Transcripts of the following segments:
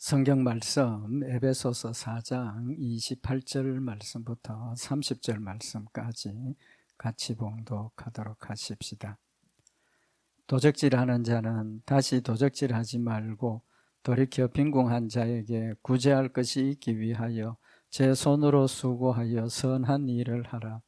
성경 말씀 에베소서 4장 28절 말씀부터 30절 말씀까지 같이 봉독하도록 하십시다. 도적질하는 자는 다시 도적질하지 말고 돌이켜 빈궁한 자에게 구제할 것이 있기 위하여 제 손으로 수고하여 선한 일을 하라.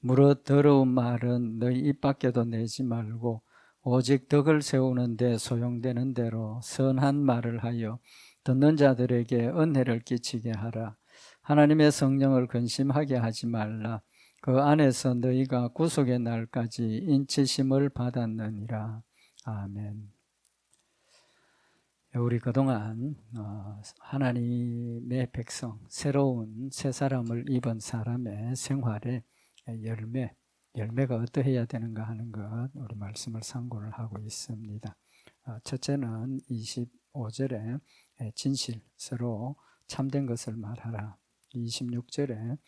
무릇 더러운 말은 너희 입 밖에도 내지 말고 오직 덕을 세우는 데 소용되는 대로 선한 말을 하여 듣는 자들에게 은혜를 끼치게 하라. 하나님의 성령을 근심하게 하지 말라. 그 안에서 너희가 구속의 날까지 인치심을 받았느니라. 아멘. 우리 그동안 어, 하나님의 백성, 새로운 새 사람을 입은 사람의 생활의 열매, 열매가 어떠해야 되는가 하는 것 우리 말씀을 상고를 하고 있습니다. 어, 첫째는 25절에 진실, 서로 참된 것을 말하라. 26절에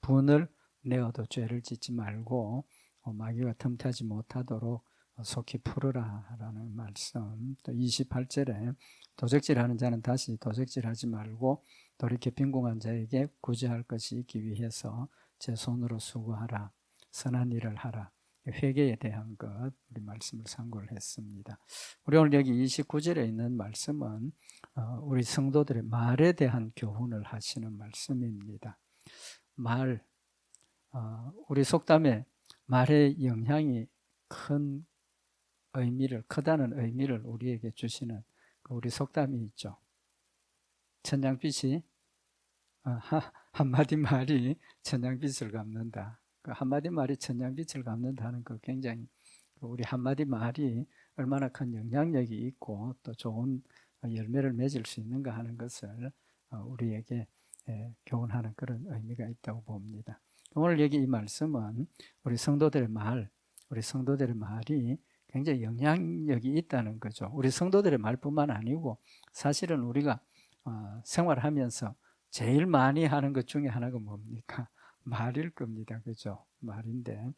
분을 내어도 죄를 짓지 말고 어, 마귀가 틈타지 못하도록 속히 풀으라 라는 말씀. 또 28절에 도적질하는 자는 다시 도적질하지 말고 돌이켜 빈궁한 자에게 구제할 것이 있기 위해서 제 손으로 수고하라. 선한 일을 하라 회개에 대한 것 우리 말씀을 상고를 했습니다. 우리 오늘 여기 29절에 있는 말씀은 어, 우리 성도들의 말에 대한 교훈을 하시는 말씀입니다. 말 어, 우리 속담에 말의 영향이 큰 의미를 크다는 의미를 우리에게 주시는 그 우리 속담이 있죠. 천냥빛이 어, 한마디 말이 천냥빛을 갚는다. 그 한마디 말이 천냥빛을 갚는다는 그 굉장히 그 우리 한마디 말이 얼마나 큰 영향력이 있고 또 좋은 열매를 맺을 수 있는가 하는 것을 어, 우리에게 교훈하는 그런 의미가 있다고 봅니다. 오늘 여기 이 말씀은 우리 성도들의 말, 우리 성도들의 말이 굉장히 영향력이 있다는 거죠. 우리 성도들의 말뿐만 아니고 사실은 우리가 어, 생활하면서 제일 많이 하는 것 중에 하나가 뭡니까? 말일 겁니다. 그죠? 말인데,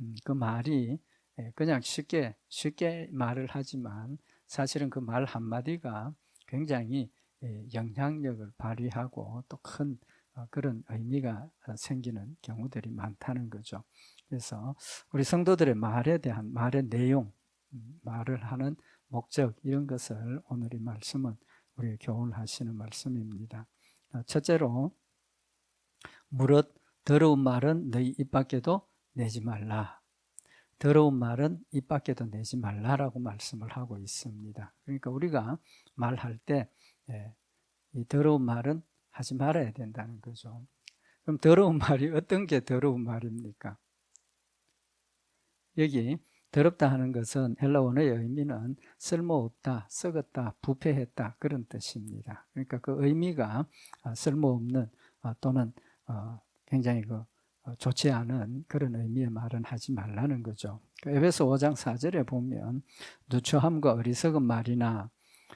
음, 그 말이 예, 그냥 쉽게, 쉽게 말을 하지만 사실은 그 말 한마디가 굉장히 예, 영향력을 발휘하고 또큰 어, 그런 의미가 생기는 경우들이 많다는 거죠. 그래서 우리 성도들의 말에 대한 말의 내용, 음, 말을 하는 목적 이런 것을 오늘 이 말씀은 우리 교훈하시는 말씀입니다. 어, 첫째로 무릇 더러운 말은 너희 입 밖에도 내지 말라. 더러운 말은 입 밖에도 내지 말라라고 말씀을 하고 있습니다. 그러니까 우리가 말할 때이 예, 더러운 말은 하지 말아야 된다는 거죠. 그럼 더러운 말이 어떤 게 더러운 말입니까? 여기 더럽다 하는 것은 헬라 원어의 의미는 쓸모없다, 썩었다, 부패했다 그런 뜻입니다. 그러니까 그 의미가 아, 쓸모없는 아, 또는 어, 굉장히 그 어, 좋지 않은 그런 의미의 말은 하지 말라는 거죠. 그 에베소 5장 4절에 보면 누추함과 어리석은 말이나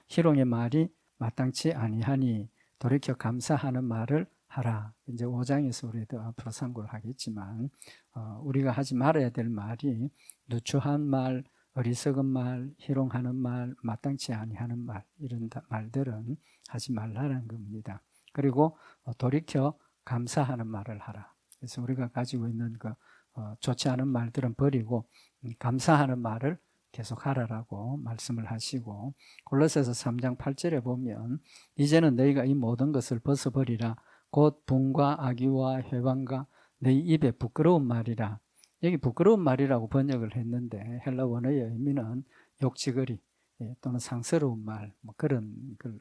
희롱의 말이 마땅치 아니하니 돌이켜 감사하는 말을 하라. 이제 5장에서 우리도 앞으로 상고를 하겠지만 어, 우리가 하지 말아야 될 말이 누추한 말, 어리석은 말, 희롱하는 말, 마땅치 아니하는 말 이런 말들은 하지 말라는 겁니다. 그리고 어, 돌이켜 감사하는 말을 하라. 그래서 우리가 가지고 있는 그 어, 좋지 않은 말들은 버리고 음, 감사하는 말을 계속 하라라고 말씀을 하시고 골로새서 3장 8절에 보면 이제는 너희가 이 모든 것을 벗어버리라 곧 분과 악의와 회방과 너희 입에 부끄러운 말이라 여기 부끄러운 말이라고 번역을 했는데 헬라 원어의 의미는 욕지거리 예, 또는 상스러운 말 뭐 그런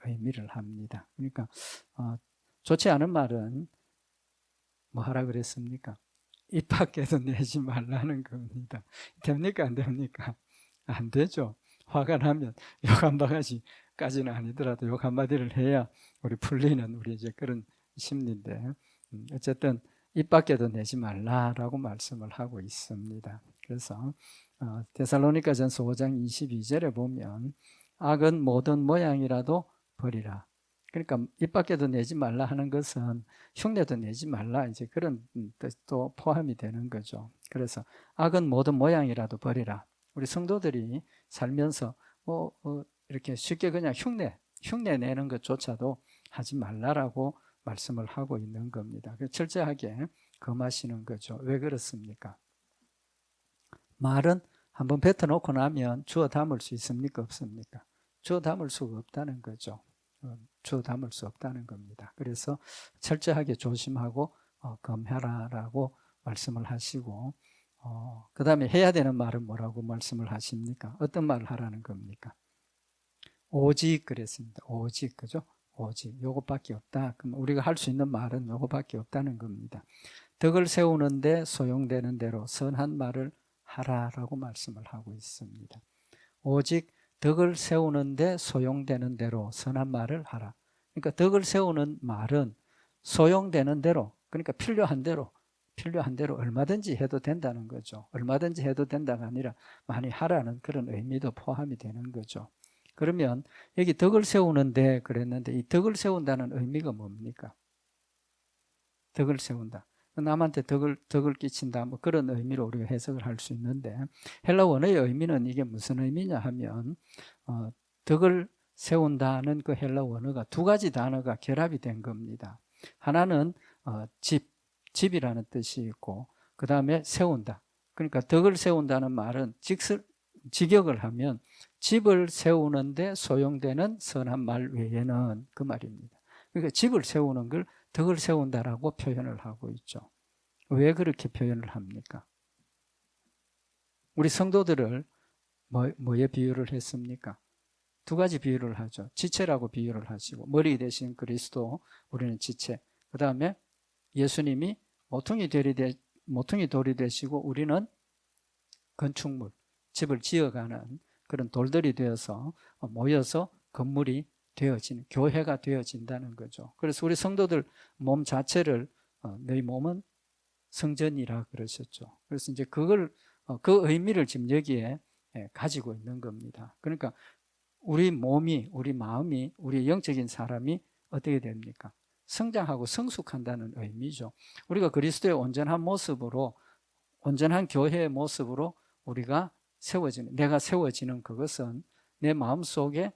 의미를 합니다. 그러니까 어, 좋지 않은 말은 뭐 하라 그랬습니까? 입 밖에도 내지 말라는 겁니다. 됩니까? 안 됩니까? 안 되죠. 화가 나면 욕 한 바가지까지는 아니더라도 욕 한마디를 해야 우리 풀리는 우리 이제 그런 심리인데, 음, 어쨌든 입 밖에도 내지 말라라고 말씀을 하고 있습니다. 그래서, 어, 데살로니가 전서 5장 22절에 보면, 악은 모든 모양이라도 버리라. 그러니까 입 밖에도 내지 말라 하는 것은 흉내도 내지 말라 이제 그런 뜻도 포함이 되는 거죠. 그래서 악은 모든 모양이라도 버리라. 우리 성도들이 살면서 뭐 어, 이렇게 쉽게 그냥 흉내 흉내 내는 것조차도 하지 말라라고 말씀을 하고 있는 겁니다. 그래서 철저하게 금하시는 거죠. 왜 그렇습니까? 말은 한번 뱉어놓고 나면 주워 담을 수 있습니까? 없습니까? 주워 담을 수가 없다는 거죠. 어, 주워 담을 수 없다는 겁니다. 그래서 철저하게 조심하고 어, 검해라라고 말씀을 하시고 어, 그 다음에 해야 되는 말은 뭐라고 말씀을 하십니까? 어떤 말을 하라는 겁니까? 오직 그랬습니다. 오직 그죠? 오직 요것밖에 없다. 그럼 우리가 할 수 있는 말은 요것밖에 없다는 겁니다. 덕을 세우는데 소용되는 대로 선한 말을 하라라고 말씀을 하고 있습니다. 오직 덕을 세우는데 소용되는 대로 선한 말을 하라. 그러니까 덕을 세우는 말은 소용되는 대로 그러니까 필요한 대로 필요한 대로 얼마든지 해도 된다는 거죠. 얼마든지 해도 된다가 아니라 많이 하라는 그런 의미도 포함이 되는 거죠. 그러면 여기 덕을 세우는데 그랬는데 이 덕을 세운다는 의미가 뭡니까? 덕을 세운다. 남한테 덕을, 덕을 끼친다. 뭐 그런 의미로 우리가 해석을 할 수 있는데 헬라 원어의 의미는 이게 무슨 의미냐 하면 어, 덕을 세운다는 그 헬라 원어가 두 가지 단어가 결합이 된 겁니다. 하나는 어, 집, 집이라는 뜻이 있고 그 다음에 세운다. 그러니까 덕을 세운다는 말은 직설, 직역을 하면 집을 세우는데 소용되는 선한 말 외에는 그 말입니다. 그러니까 집을 세우는 걸 덕을 세운다라고 표현을 하고 있죠. 왜 그렇게 표현을 합니까? 우리 성도들을 뭐, 뭐에 비유를 했습니까? 두 가지 비유를 하죠. 지체라고 비유를 하시고 머리 대신 그리스도 우리는 지체. 그 다음에 예수님이 모퉁이 돌이, 되, 모퉁이 돌이 되시고 우리는 건축물, 집을 지어가는 그런 돌들이 되어서 모여서 건물이 되어지는 교회가 되어진다는 거죠. 그래서 우리 성도들 몸 자체를 어, 너희 몸은 성전이라 그러셨죠. 그래서 이제 그걸 어, 그 의미를 지금 여기에 예, 가지고 있는 겁니다. 그러니까 우리 몸이 우리 마음이 우리 영적인 사람이 어떻게 됩니까? 성장하고 성숙한다는 의미죠. 우리가 그리스도의 온전한 모습으로 온전한 교회의 모습으로 우리가 세워지는 내가 세워지는 그것은 내 마음 속에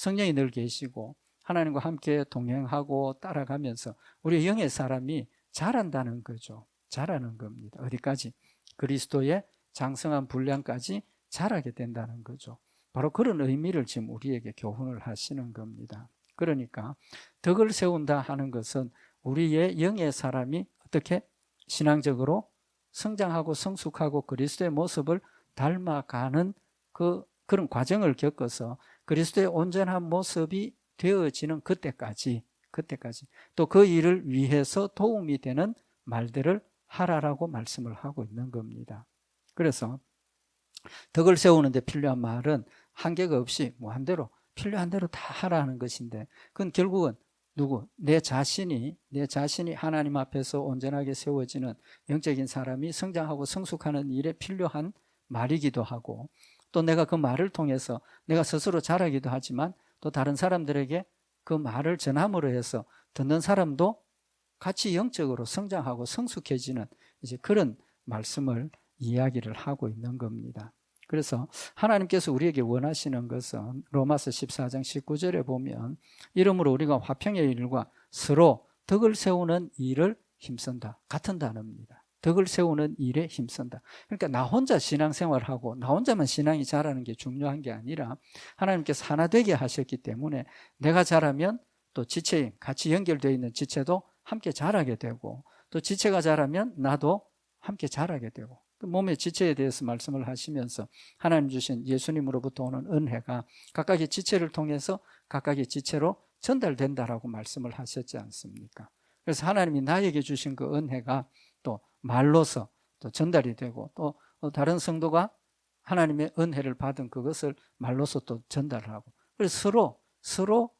성령이 늘 계시고 하나님과 함께 동행하고 따라가면서 우리 영의 사람이 자란다는 거죠. 자라는 겁니다. 어디까지? 그리스도의 장성한 분량까지 자라게 된다는 거죠. 바로 그런 의미를 지금 우리에게 교훈을 하시는 겁니다. 그러니까 덕을 세운다 하는 것은 우리의 영의 사람이 어떻게 신앙적으로 성장하고 성숙하고 그리스도의 모습을 닮아가는 그 그런 과정을 겪어서 그리스도의 온전한 모습이 되어지는 그때까지 그때까지 또 그 일을 위해서 도움이 되는 말들을 하라라고 말씀을 하고 있는 겁니다. 그래서 덕을 세우는데 필요한 말은 한계가 없이 무한대로 필요한 대로 다 하라는 것인데 그건 결국은 누구? 내 자신이 내 자신이 하나님 앞에서 온전하게 세워지는 영적인 사람이 성장하고 성숙하는 일에 필요한 말이기도 하고 또 내가 그 말을 통해서 내가 스스로 자라기도 하지만 또 다른 사람들에게 그 말을 전함으로 해서 듣는 사람도 같이 영적으로 성장하고 성숙해지는 이제 그런 말씀을 이야기를 하고 있는 겁니다. 그래서 하나님께서 우리에게 원하시는 것은 로마서 14장 19절에 보면 이러므로 우리가 화평의 일과 서로 덕을 세우는 일을 힘쓴다. 같은 단어입니다. 덕을 세우는 일에 힘쓴다. 그러니까 나 혼자 신앙생활하고 나 혼자만 신앙이 자라는 게 중요한 게 아니라 하나님께서 하나 되게 하셨기 때문에 내가 자라면 또 지체인 같이 연결되어 있는 지체도 함께 자라게 되고 또 지체가 자라면 나도 함께 자라게 되고 몸의 지체에 대해서 말씀을 하시면서 하나님 주신 예수님으로부터 오는 은혜가 각각의 지체를 통해서 각각의 지체로 전달된다라고 말씀을 하셨지 않습니까? 그래서 하나님이 나에게 주신 그 은혜가 또 말로서 또 전달이 되고 또 다른 성도가 하나님의 은혜를 받은 그것을 말로서 또 전달하고 그래서 서로 서로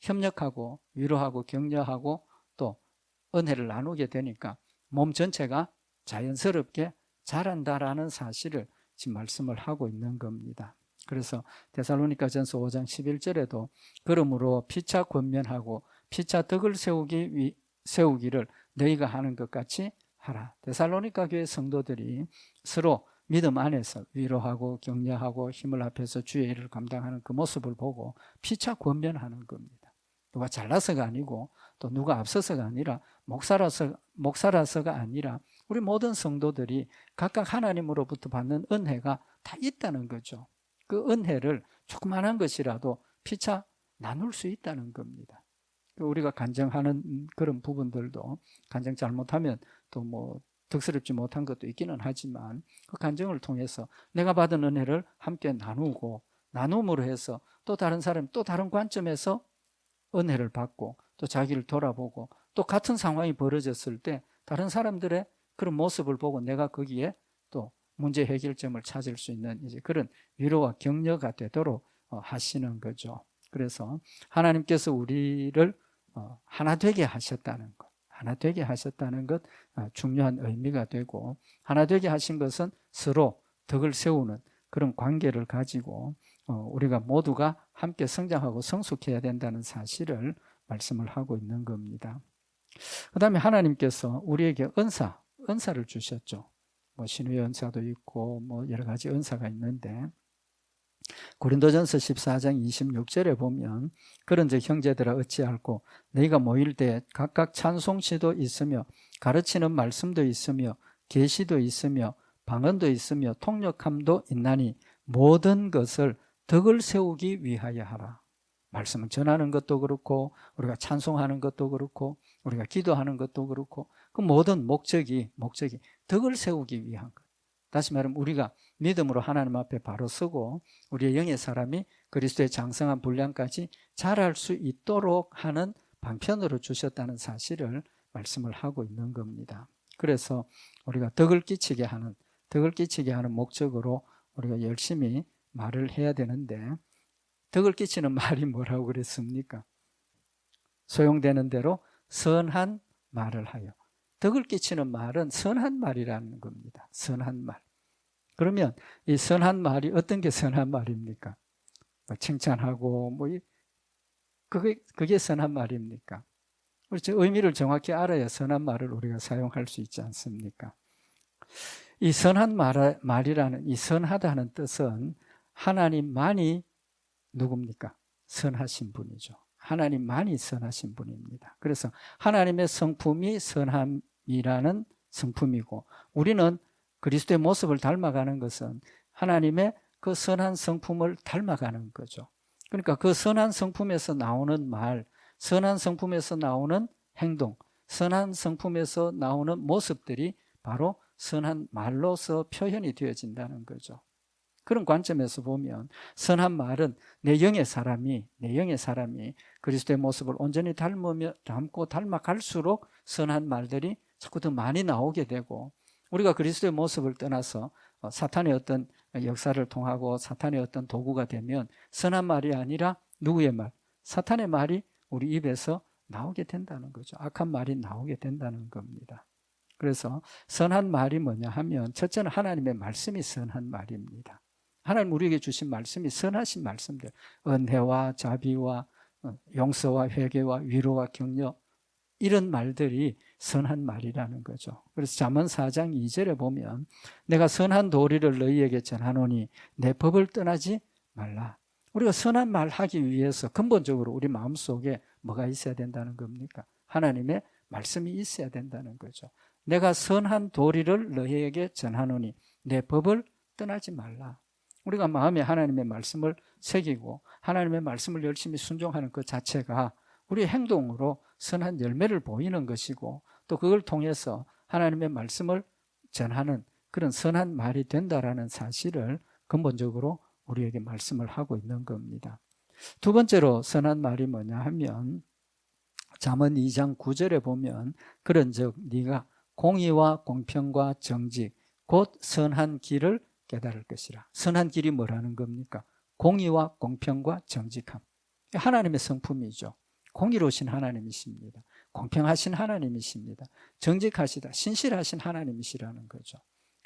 협력하고 위로하고 격려하고 또 은혜를 나누게 되니까 몸 전체가 자연스럽게 자란다라는 사실을 지금 말씀을 하고 있는 겁니다. 그래서 데살로니가 전서 5장 11절에도 그러므로 피차 권면하고 피차 덕을 세우기 위, 세우기를 너희가 하는 것 같이 하라. 데살로니가 교회 성도들이 서로 믿음 안에서 위로하고 격려하고 힘을 합해서 주의 일을 감당하는 그 모습을 보고 피차 권면하는 겁니다. 누가 잘나서가 아니고 또 누가 앞서서가 아니라 목사라서 목사라서가 아니라 우리 모든 성도들이 각각 하나님으로부터 받는 은혜가 다 있다는 거죠. 그 은혜를 조그만한 것이라도 피차 나눌 수 있다는 겁니다. 그 우리가 간증하는 그런 부분들도 간증 잘못하면 또뭐 득스럽지 못한 것도 있기는 하지만 그 간증을 통해서 내가 받은 은혜를 함께 나누고 나눔으로 해서 또 다른 사람 또 다른 관점에서 은혜를 받고 또 자기를 돌아보고 또 같은 상황이 벌어졌을 때 다른 사람들의 그런 모습을 보고 내가 거기에 또 문제 해결점을 찾을 수 있는 이제 그런 위로와 격려가 되도록 어, 하시는 거죠. 그래서 하나님께서 우리를 어, 하나 되게 하셨다는 것, 하나 되게 하셨다는 것 어, 중요한 의미가 되고 하나 되게 하신 것은 서로 덕을 세우는 그런 관계를 가지고 우리가 모두가 함께 성장하고 성숙해야 된다는 사실을 말씀을 하고 있는 겁니다. 그 다음에 하나님께서 우리에게 은사, 은사를 주셨죠. 뭐 신의 은사도 있고 뭐 여러 가지 은사가 있는데 고린도전서 14장 26절에 보면 그런즉 형제들아 어찌할꼬 너희가 모일 때 각각 찬송시도 있으며 가르치는 말씀도 있으며 계시도 있으며 방언도 있으며 통역함도 있나니 모든 것을 덕을 세우기 위하여 하라. 말씀을 전하는 것도 그렇고 우리가 찬송하는 것도 그렇고 우리가 기도하는 것도 그렇고 그 모든 목적이 목적이 덕을 세우기 위한 것. 다시 말하면 우리가 믿음으로 하나님 앞에 바로 서고 우리의 영의 사람이 그리스도의 장성한 분량까지 자랄 수 있도록 하는 방편으로 주셨다는 사실을 말씀을 하고 있는 겁니다. 그래서 우리가 덕을 끼치게 하는 덕을 끼치게 하는 목적으로 우리가 열심히 말을 해야 되는데 덕을 끼치는 말이 뭐라고 그랬습니까? 소용되는 대로 선한 말을 하여 덕을 끼치는 말은 선한 말이라는 겁니다. 선한 말. 그러면 이 선한 말이 어떤 게 선한 말입니까? 뭐 칭찬하고 뭐 그게 그게 선한 말입니까? 우리 의미를 정확히 알아야 선한 말을 우리가 사용할 수 있지 않습니까? 이 선한 말, 말이라는 이 선하다는 뜻은 하나님만이 누굽니까? 선하신 분이죠. 하나님만이 선하신 분입니다. 그래서 하나님의 성품이 선함 이라는 성품이고 우리는 그리스도의 모습을 닮아가는 것은 하나님의 그 선한 성품을 닮아가는 거죠. 그러니까 그 선한 성품에서 나오는 말, 선한 성품에서 나오는 행동, 선한 성품에서 나오는 모습들이 바로 선한 말로서 표현이 되어진다는 거죠. 그런 관점에서 보면 선한 말은 내 영의 사람이 내 영의 사람이 그리스도의 모습을 온전히 닮으며 닮고 닮아갈수록 선한 말들이 자꾸 더 많이 나오게 되고 우리가 그리스도의 모습을 떠나서 어, 사탄의 어떤 역사를 통하고 사탄의 어떤 도구가 되면 선한 말이 아니라 누구의 말? 사탄의 말이 우리 입에서 나오게 된다는 거죠. 악한 말이 나오게 된다는 겁니다. 그래서 선한 말이 뭐냐 하면 첫째는 하나님의 말씀이 선한 말입니다. 하나님 우리에게 주신 말씀이 선하신 말씀들, 은혜와 자비와 어, 용서와 회개와 위로와 격려 이런 말들이 선한 말이라는 거죠. 그래서 잠언 4장 2절에 보면 내가 선한 도리를 너희에게 전하노니 내 법을 떠나지 말라. 우리가 선한 말 하기 위해서 근본적으로 우리 마음속에 뭐가 있어야 된다는 겁니까? 하나님의 말씀이 있어야 된다는 거죠. 내가 선한 도리를 너희에게 전하노니 내 법을 떠나지 말라. 우리가 마음에 하나님의 말씀을 새기고 하나님의 말씀을 열심히 순종하는 그 자체가 우리의 행동으로 선한 열매를 보이는 것이고 또 그걸 통해서 하나님의 말씀을 전하는 그런 선한 말이 된다라는 사실을 근본적으로 우리에게 말씀을 하고 있는 겁니다. 두 번째로 선한 말이 뭐냐 하면 잠언 2장 9절에 보면 그런즉 네가 공의와 공평과 정직 곧 선한 길을 깨달을 것이라. 선한 길이 뭐라는 겁니까? 공의와 공평과 정직함. 하나님의 성품이죠. 공의로우신 하나님이십니다. 공평하신 하나님이십니다. 정직하시다, 신실하신 하나님이시라는 거죠.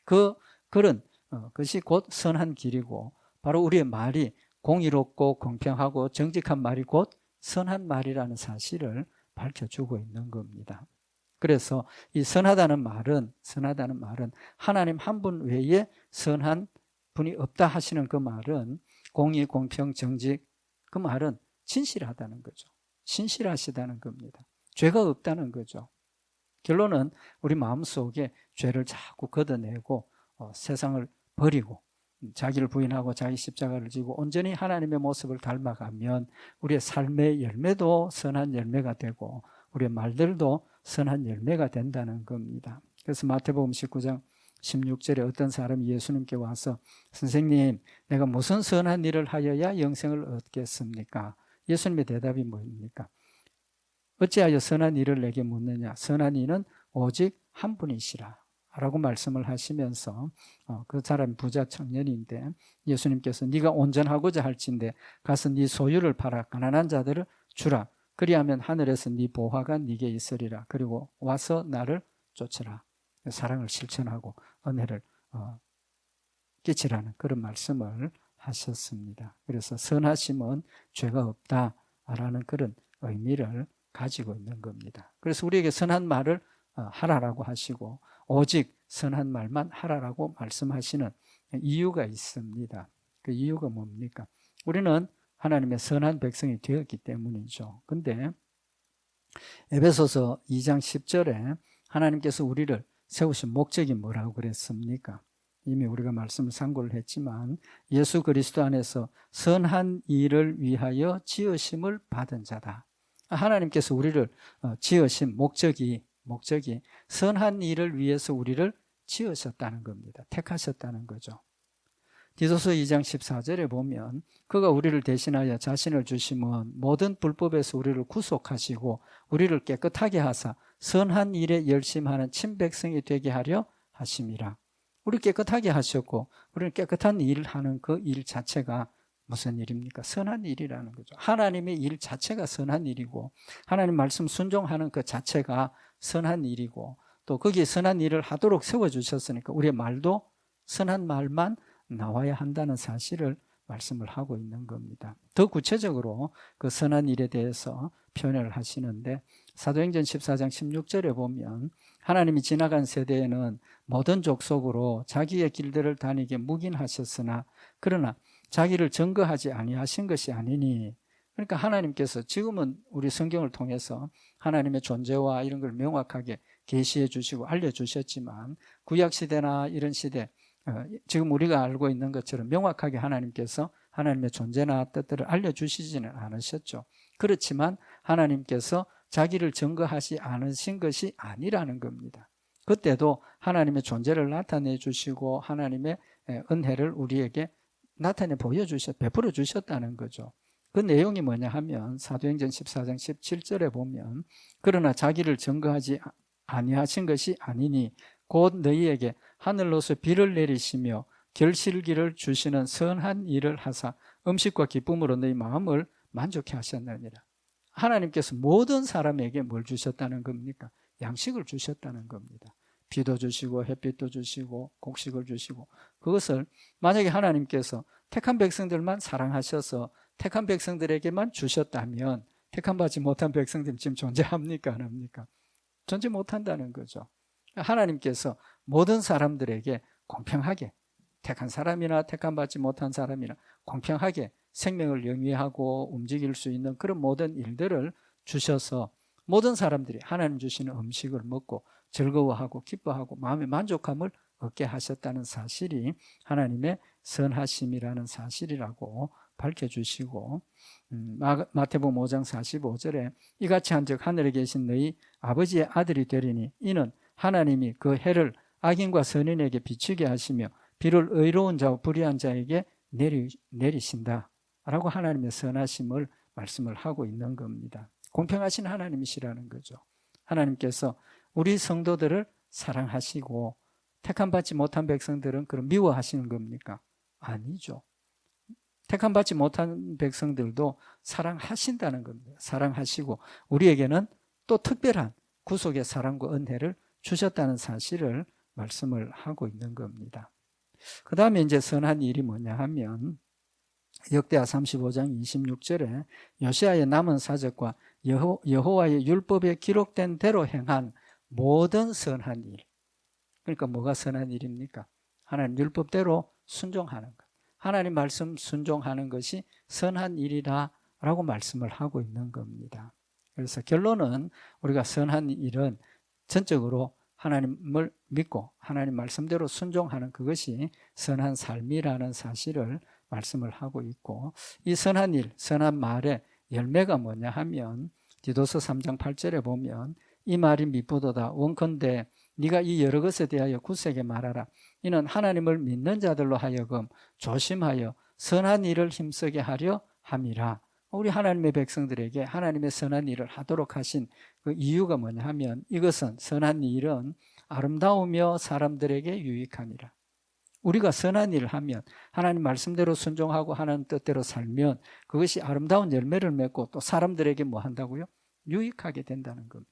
그 그런 어, 것이 곧 선한 길이고 바로 우리의 말이 공의롭고 공평하고 정직한 말이 곧 선한 말이라는 사실을 밝혀주고 있는 겁니다. 그래서 이 선하다는 말은 선하다는 말은 하나님 한 분 외에 선한 분이 없다 하시는 그 말은 공의, 공평, 정직 그 말은 진실하다는 거죠. 신실하시다는 겁니다. 죄가 없다는 거죠. 결론은 우리 마음속에 죄를 자꾸 걷어내고 어, 세상을 버리고 자기를 부인하고 자기 십자가를 지고 온전히 하나님의 모습을 닮아가면 우리의 삶의 열매도 선한 열매가 되고 우리의 말들도 선한 열매가 된다는 겁니다. 그래서 마태복음 19장 16절에 어떤 사람이 예수님께 와서 선생님 내가 무슨 선한 일을 하여야 영생을 얻겠습니까? 예수님의 대답이 뭡니까? 어찌하여 선한 일을 내게 묻느냐? 선한 이는 오직 한 분이시라. 라고 말씀을 하시면서 어, 그 사람이 부자 청년인데 예수님께서 네가 온전하고자 할진대 가서 네 소유를 팔아 가난한 자들을 주라 그리하면 하늘에서 네 보화가 네게 있으리라 그리고 와서 나를 쫓으라 사랑을 실천하고 은혜를 어, 끼치라는 그런 말씀을 하셨습니다. 그래서 선하심은 죄가 없다라는 그런 의미를 가지고 있는 겁니다. 그래서 우리에게 선한 말을 어, 하라라고 하시고 오직 선한 말만 하라라고 말씀하시는 이유가 있습니다. 그 이유가 뭡니까? 우리는 하나님의 선한 백성이 되었기 때문이죠. 근데 에베소서 2장 10절에 하나님께서 우리를 세우신 목적이 뭐라고 그랬습니까? 이미 우리가 말씀을 상고를 했지만 예수 그리스도 안에서 선한 일을 위하여 지으심을 받은 자다. 하나님께서 우리를 어, 지으신 목적이 목적이 선한 일을 위해서 우리를 지으셨다는 겁니다. 택하셨다는 거죠. 디도서 2장 14절에 보면 그가 우리를 대신하여 자신을 주심은 모든 불법에서 우리를 구속하시고 우리를 깨끗하게 하사 선한 일에 열심하는 친백성이 되게 하려 하심이라. 우리 깨끗하게 하셨고 우리는 깨끗한 일을 하는 그 일 자체가 무슨 일입니까? 선한 일이라는 거죠. 하나님의 일 자체가 선한 일이고 하나님 말씀 순종하는 그 자체가 선한 일이고 또 거기에 선한 일을 하도록 세워주셨으니까 우리의 말도 선한 말만 나와야 한다는 사실을 말씀을 하고 있는 겁니다. 더 구체적으로 그 선한 일에 대해서 표현을 하시는데 사도행전 14장 16절에 보면 하나님이 지나간 세대에는 모든 족속으로 자기의 길들을 다니게 묵인하셨으나 그러나 자기를 증거하지 아니하신 것이 아니니 그러니까 하나님께서 지금은 우리 성경을 통해서 하나님의 존재와 이런 걸 명확하게 계시해 주시고 알려 주셨지만 구약 시대나 이런 시대 어, 지금 우리가 알고 있는 것처럼 명확하게 하나님께서 하나님의 존재나 뜻들을 알려 주시지는 않으셨죠. 그렇지만 하나님께서 자기를 증거하지 않으신 것이 아니라는 겁니다. 그때도 하나님의 존재를 나타내 주시고 하나님의 은혜를 우리에게 나타내 보여주셨, 베풀어 주셨다는 거죠. 그 내용이 뭐냐 하면 사도행전 14장 17절에 보면 그러나 자기를 증거하지 아니하신 것이 아니니 곧 너희에게 하늘로서 비를 내리시며 결실기를 주시는 선한 일을 하사 음식과 기쁨으로 너희 마음을 만족해 하셨느니라. 하나님께서 모든 사람에게 뭘 주셨다는 겁니까? 양식을 주셨다는 겁니다. 비도 주시고 햇빛도 주시고 곡식을 주시고 그것을 만약에 하나님께서 택한 백성들만 사랑하셔서 택한 백성들에게만 주셨다면 택한 받지 못한 백성들 지금 존재합니까 안 합니까? 존재 못한다는 거죠. 하나님께서 모든 사람들에게 공평하게 택한 사람이나 택한 받지 못한 사람이나 공평하게 생명을 영위하고 움직일 수 있는 그런 모든 일들을 주셔서 모든 사람들이 하나님 주시는 음식을 먹고 즐거워하고 기뻐하고 마음의 만족함을 얻게 하셨다는 사실이 하나님의 선하심이라는 사실이라고 밝혀주시고 음, 마태복음 5장 45절에 이같이 한즉 하늘에 계신 너희 아버지의 아들이 되리니 이는 하나님이 그 해를 악인과 선인에게 비추게 하시며 비를 의로운 자와 불의한 자에게 내리, 내리신다 라고 하나님의 선하심을 말씀을 하고 있는 겁니다 공평하신 하나님이시라는 거죠 하나님께서 우리 성도들을 사랑하시고 택함 받지 못한 백성들은 그럼 미워하시는 겁니까? 아니죠. 택함 받지 못한 백성들도 사랑하신다는 겁니다. 사랑하시고 우리에게는 또 특별한 구속의 사랑과 은혜를 주셨다는 사실을 말씀을 하고 있는 겁니다. 그 다음에 이제 선한 일이 뭐냐 하면 역대하 35장 26절에 요시아의 남은 사적과 여호, 여호와의 율법에 기록된 대로 행한 모든 선한 일. 그러니까 뭐가 선한 일입니까? 하나님 율법대로 순종하는 것. 하나님 말씀 순종하는 것이 선한 일이다라고 말씀을 하고 있는 겁니다. 그래서 결론은 우리가 선한 일은 전적으로 하나님을 믿고 하나님 말씀대로 순종하는 그것이 선한 삶이라는 사실을 말씀을 하고 있고 이 선한 일, 선한 말의 열매가 뭐냐 하면 디도서 3장 8절에 보면 이 말이 미쁘도다 원컨대 네가 이 여러 것에 대하여 굳세게 말하라. 이는 하나님을 믿는 자들로 하여금 조심하여 선한 일을 힘쓰게 하려 함이라. 우리 하나님의 백성들에게 하나님의 선한 일을 하도록 하신 그 이유가 뭐냐 하면 이것은 선한 일은 아름다우며 사람들에게 유익함이라 우리가 선한 일을 하면 하나님 말씀대로 순종하고 하나님 뜻대로 살면 그것이 아름다운 열매를 맺고 또 사람들에게 뭐 한다고요? 유익하게 된다는 겁니다.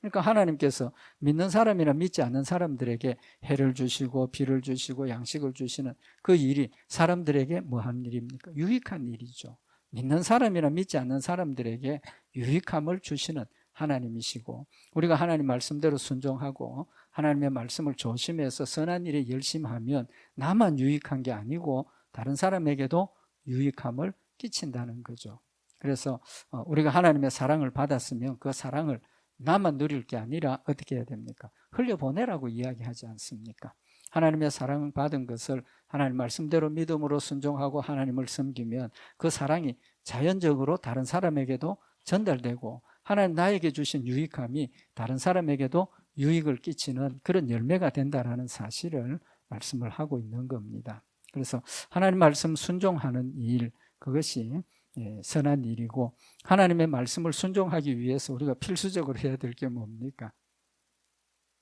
그러니까 하나님께서 믿는 사람이나 믿지 않는 사람들에게 해를 주시고 비를 주시고 양식을 주시는 그 일이 사람들에게 뭐 하는 일입니까? 유익한 일이죠. 믿는 사람이나 믿지 않는 사람들에게 유익함을 주시는 하나님이시고 우리가 하나님 말씀대로 순종하고 하나님의 말씀을 조심해서 선한 일에 열심하면 나만 유익한 게 아니고 다른 사람에게도 유익함을 끼친다는 거죠. 그래서 어, 우리가 하나님의 사랑을 받았으면 그 사랑을 나만 누릴 게 아니라 어떻게 해야 됩니까? 흘려보내라고 이야기하지 않습니까? 하나님의 사랑을 받은 것을 하나님 말씀대로 믿음으로 순종하고 하나님을 섬기면 그 사랑이 자연적으로 다른 사람에게도 전달되고 하나님 나에게 주신 유익함이 다른 사람에게도 유익을 끼치는 그런 열매가 된다라는 사실을 말씀을 하고 있는 겁니다. 그래서 하나님 말씀 순종하는 일 그것이 예, 선한 일이고 하나님의 말씀을 순종하기 위해서 우리가 필수적으로 해야 될 게 뭡니까?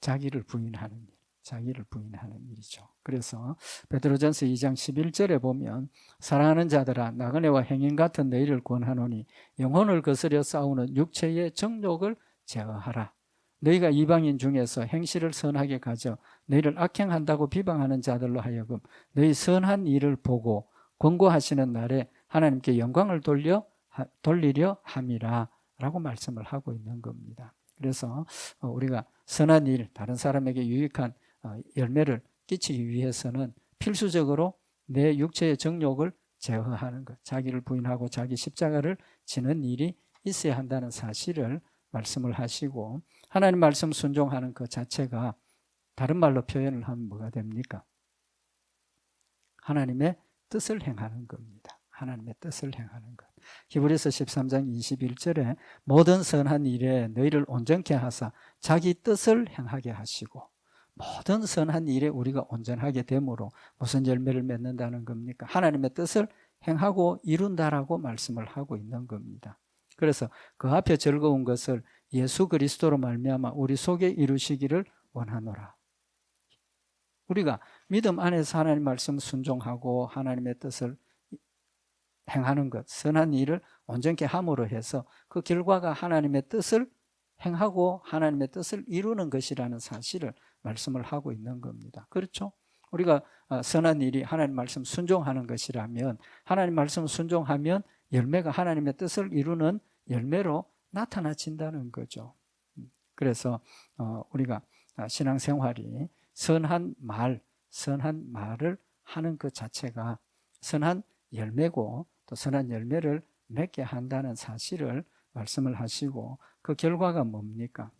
자기를 부인하는 일. 자기를 부인하는 일이죠. 그래서 베드로전서 2장 11절에 보면 사랑하는 자들아 나그네와 행인 같은 너희를 권하노니 영혼을 거스려 싸우는 육체의 정욕을 제어하라. 너희가 이방인 중에서 행실을 선하게 가져 너희를 악행한다고 비방하는 자들로 하여금 너희 선한 일을 보고 권고하시는 날에 하나님께 영광을 돌려 돌리려 함이라 라고 말씀을 하고 있는 겁니다. 그래서 어, 우리가 선한 일, 다른 사람에게 유익한 어, 열매를 끼치기 위해서는 필수적으로 내 육체의 정욕을 제어하는 것, 자기를 부인하고 자기 십자가를 지는 일이 있어야 한다는 사실을 말씀을 하시고 하나님 말씀 순종하는 그 자체가 다른 말로 표현을 하면 뭐가 됩니까? 하나님의 뜻을 행하는 겁니다. 하나님의 뜻을 행하는 것. 히브리서 13장 21절에 모든 선한 일에 너희를 온전케 하사 자기 뜻을 행하게 하시고 모든 선한 일에 우리가 온전하게 됨으로 무슨 열매를 맺는다는 겁니까? 하나님의 뜻을 행하고 이룬다라고 말씀을 하고 있는 겁니다. 그래서 그 앞에 즐거운 것을 예수 그리스도로 말미암아 우리 속에 이루시기를 원하노라. 우리가 믿음 안에서 하나님 말씀 순종하고 하나님의 뜻을 행하는 것, 선한 일을 온전케 함으로 해서 그 결과가 하나님의 뜻을 행하고 하나님의 뜻을 이루는 것이라는 사실을 말씀을 하고 있는 겁니다. 그렇죠? 우리가 어, 선한 일이 하나님 말씀 순종하는 것이라면 하나님 말씀 순종하면 열매가 하나님의 뜻을 이루는 열매로 나타나진다는 거죠. 음, 그래서 어, 우리가 아, 신앙생활이 선한 말, 선한 말을 하는 그 자체가 선한 열매고 또 선한 열매를 맺게 한다는 사실을 말씀을 하시고 그 결과가 뭡니까?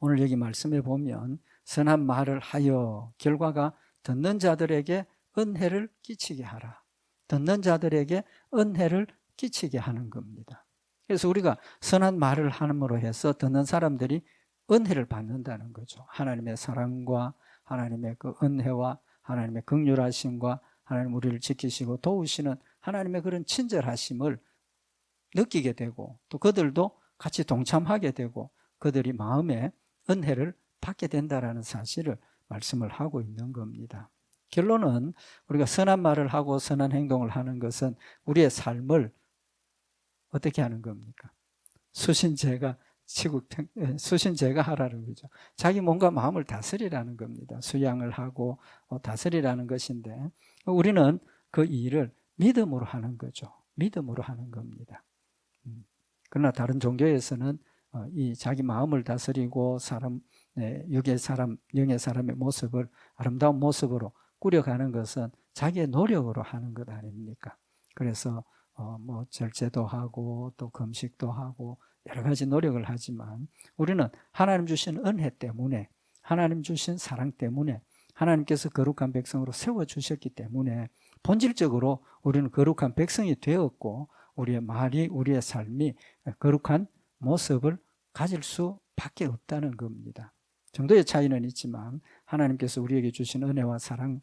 오늘 여기 말씀에 보면 선한 말을 하여 결과가 듣는 자들에게 은혜를 끼치게 하라. 듣는 자들에게 은혜를 끼치게 하는 겁니다. 그래서 우리가 선한 말을 함으로 해서 듣는 사람들이 은혜를 받는다는 거죠. 하나님의 사랑과 하나님의 그 은혜와 하나님의 극률하심과 하나님 우리를 지키시고 도우시는 하나님의 그런 친절하심을 느끼게 되고 또 그들도 같이 동참하게 되고 그들이 마음에 은혜를 받게 된다라는 사실을 말씀을 하고 있는 겁니다. 결론은 우리가 선한 말을 하고 선한 행동을 하는 것은 우리의 삶을 어떻게 하는 겁니까? 수신제가 치국 예, 수신제가 하라는 거죠. 자기 몸과 마음을 다스리라는 겁니다. 수양을 하고 어, 다스리라는 것인데 우리는 그 일을 믿음으로 하는 거죠. 믿음으로 하는 겁니다. 음. 그러나 다른 종교에서는 어, 이 자기 마음을 다스리고 사람 네, 육의 사람, 영의 사람의 모습을 아름다운 모습으로 꾸려가는 것은 자기의 노력으로 하는 것 아닙니까? 그래서 어, 뭐 절제도 하고 또 금식도 하고 여러 가지 노력을 하지만 우리는 하나님 주신 은혜 때문에 하나님 주신 사랑 때문에 하나님께서 거룩한 백성으로 세워 주셨기 때문에 본질적으로 우리는 거룩한 백성이 되었고 우리의 말이 우리의 삶이 거룩한 모습을 가질 수밖에 없다는 겁니다. 정도의 차이는 있지만 하나님께서 우리에게 주신 은혜와 사랑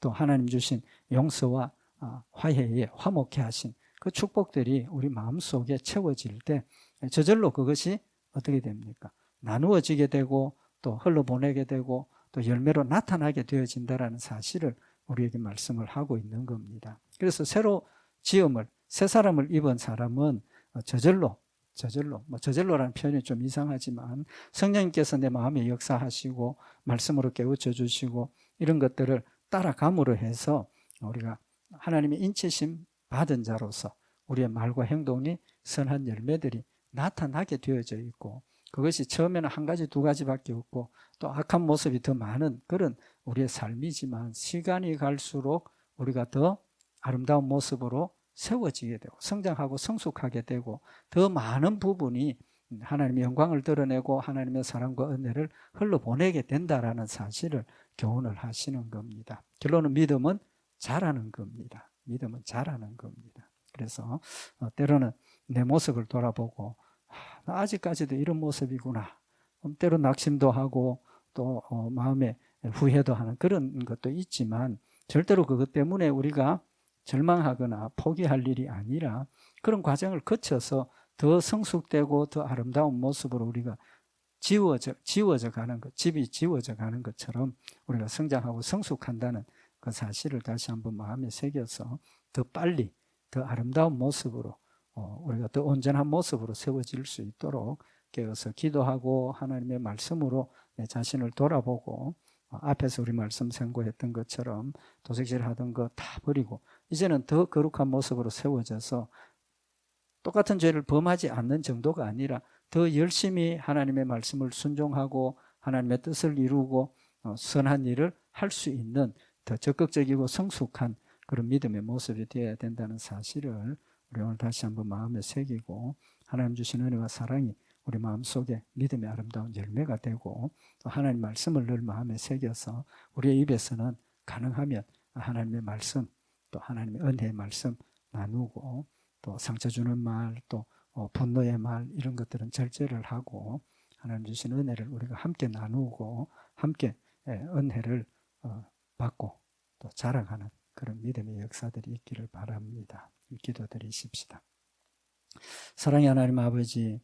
또 하나님 주신 용서와 아, 화해에 화목해 하신 그 축복들이 우리 마음속에 채워질 때 저절로 그것이 어떻게 됩니까? 나누어지게 되고 또 흘러보내게 되고 또 열매로 나타나게 되어진다라는 사실을 우리에게 말씀을 하고 있는 겁니다. 그래서 새로 지음을 새 사람을 입은 사람은 저절로 저절로 뭐 저절로라는 표현이 좀 이상하지만 성령님께서 내 마음에 역사하시고 말씀으로 깨우쳐 주시고 이런 것들을 따라감으로 해서 우리가 하나님의 인치심 받은 자로서 우리의 말과 행동이 선한 열매들이 나타나게 되어져 있고 그것이 처음에는 한 가지 두 가지밖에 없고 또 악한 모습이 더 많은 그런 우리의 삶이지만 시간이 갈수록 우리가 더 아름다운 모습으로 세워지게 되고 성장하고 성숙하게 되고 더 많은 부분이 하나님의 영광을 드러내고 하나님의 사랑과 은혜를 흘러보내게 된다라는 사실을 교훈을 하시는 겁니다. 결론은 믿음은 자라는 겁니다. 믿음은 자라는 겁니다. 그래서 어, 때로는 내 모습을 돌아보고 나 아직까지도 이런 모습이구나. 때로 낙심도 하고 또 어, 마음에 후회도 하는 그런 것도 있지만 절대로 그것 때문에 우리가 절망하거나 포기할 일이 아니라 그런 과정을 거쳐서 더 성숙되고 더 아름다운 모습으로 우리가 지워져, 지워져 가는 것, 집이 지워져 가는 것처럼 우리가 성장하고 성숙한다는 그 사실을 다시 한번 마음에 새겨서 더 빨리, 더 아름다운 모습으로, 어, 우리가 더 온전한 모습으로 세워질 수 있도록 깨어서 기도하고 하나님의 말씀으로 내 자신을 돌아보고 어, 앞에서 우리 말씀 선고했던 것처럼 도색질 하던 거 다 버리고 이제는 더 거룩한 모습으로 세워져서 똑같은 죄를 범하지 않는 정도가 아니라 더 열심히 하나님의 말씀을 순종하고 하나님의 뜻을 이루고 어, 선한 일을 할 수 있는 더 적극적이고 성숙한 그런 믿음의 모습이 되어야 된다는 사실을 우리 오늘 다시 한번 마음에 새기고 하나님 주신 은혜와 사랑이 우리 마음속에 믿음의 아름다운 열매가 되고 또 하나님 말씀을 늘 마음에 새겨서 우리의 입에서는 가능하면 하나님의 말씀 또 하나님의 은혜의 말씀 나누고 또 상처 주는 말, 또 어, 분노의 말 이런 것들은 절제를 하고 하나님 주신 은혜를 우리가 함께 나누고 함께 예, 은혜를 어, 받고 또 자라가는 그런 믿음의 역사들이 있기를 바랍니다. 기도드리십시다. 사랑의 하나님 아버지,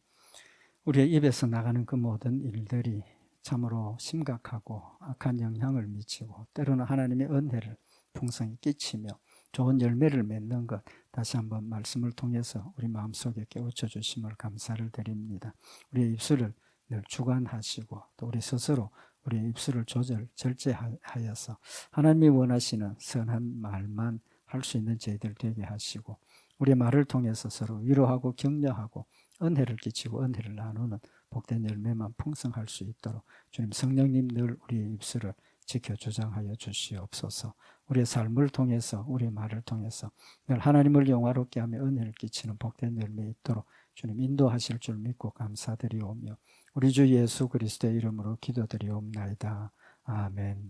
우리의 입에서 나가는 그 모든 일들이 참으로 심각하고 악한 영향을 미치고 때로는 하나님의 은혜를 풍성히 끼치며 좋은 열매를 맺는 것 다시 한번 말씀을 통해서 우리 마음속에 깨우쳐 주심을 감사를 드립니다. 우리의 입술을 늘 주관하시고 또 우리 스스로 우리의 입술을 조절 절제하여서 하나님이 원하시는 선한 말만 할 수 있는 저희들 되게 하시고 우리의 말을 통해서 서로 위로하고 격려하고 은혜를 끼치고 은혜를 나누는 복된 열매만 풍성할 수 있도록 주님 성령님 늘 우리의 입술을 지켜 주장하여 주시옵소서. 우리의 삶을 통해서 우리의 말을 통해서 늘 하나님을 영화롭게 하며 은혜를 끼치는 복된 열매 있도록 주님 인도하실 줄 믿고 감사드리오며 우리 주 예수 그리스도의 이름으로 기도드리옵나이다. 아멘.